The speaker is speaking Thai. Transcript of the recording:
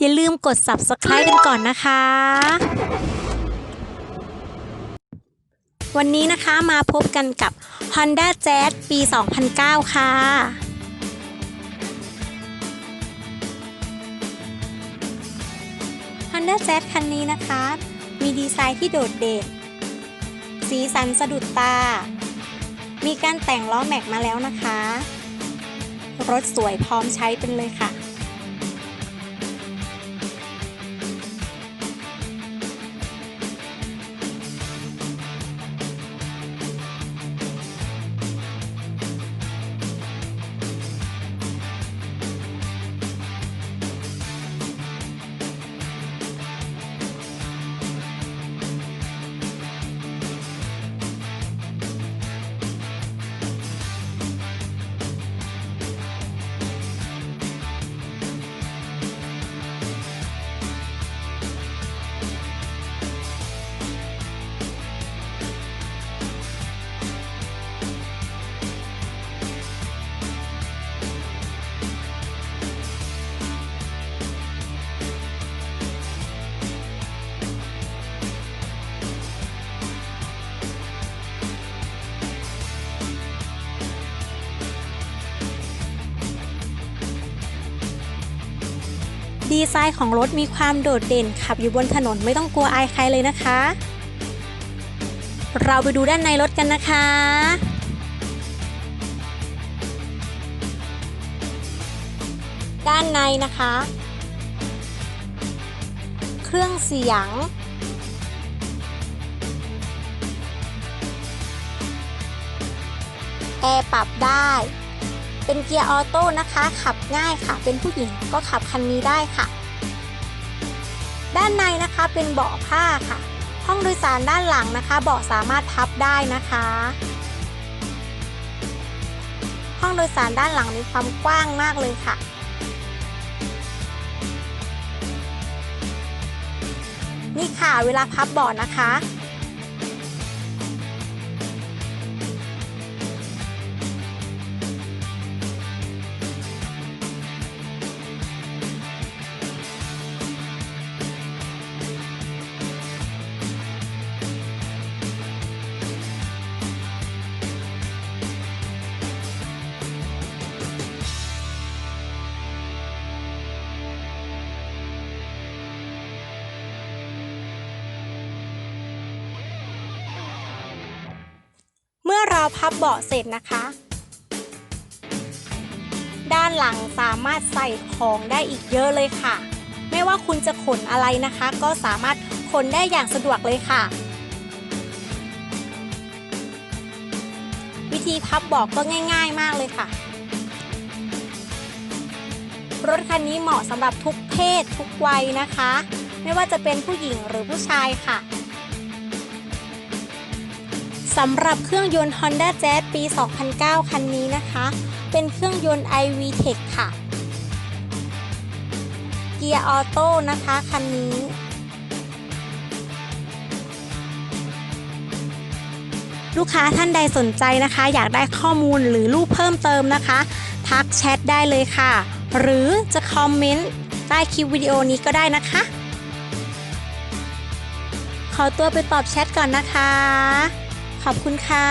อย่าลืมกด subscribe กันก่อนนะคะ วันนี้นะคะมาพบกันกับ Honda Jazz ปี 2009 ค่ะ Honda Jazz คันนี้นะคะ มีดีไซน์ที่โดดเด่น สีสันสะดุดตา มีการแต่งล้อแม็กมาแล้วนะคะ รถสวยพร้อมใช้เป็นเลยค่ะ ดีไซน์ของรถมีความโดดเด่นขับอยู่บนถนนไม่ต้องกลัวอายใครเลยนะคะ เราไปดูด้านในรถกันนะคะด้านในนะคะ เครื่องเสียง แอร์ปรับได้ เป็นเกียร์ออโต้นะคะ ขับง่ายค่ะ เป็นผู้หญิงก็ขับคันนี้ได้ค่ะ ด้านในนะคะเป็นเบาะผ้าค่ะ ห้องโดยสารด้านหลังนะคะ เบาะสามารถพับได้นะคะ ห้องโดยสารด้านหลังมีความกว้างมากเลยค่ะนี่ค่ะเวลาพับเบาะนะคะ เราพับเบาะเสร็จนะคะ ด้านหลังสามารถใส่ของได้อีกเยอะเลยค่ะ ไม่ว่าคุณจะขนอะไรนะคะ ก็สามารถขนได้อย่างสะดวกเลยค่ะ วิธีพับเบาะก็ง่าย ๆ มากเลยค่ะ รถคันนี้เหมาะสำหรับทุกเพศทุกวัยนะคะ ไม่ว่าจะเป็นผู้หญิงหรือผู้ชายค่ะ สำหรับเครื่องยนต์ Honda Jazz ปี 2009 คันนี้นะคะ เป็นเครื่องยนต์ iVTEC ค่ะ เกียร์ออโต้นะคะคันนี้ ลูกค้าท่านใดสนใจนะคะ อยากได้ข้อมูลหรือรูปเพิ่มเติมนะคะ ทักแชทได้เลยค่ะ หรือจะคอมเมนต์ใต้คลิปวิดีโอนี้ก็ได้นะคะ ขอตัวไปตอบแชทก่อนนะคะ ขอบคุณค่ะ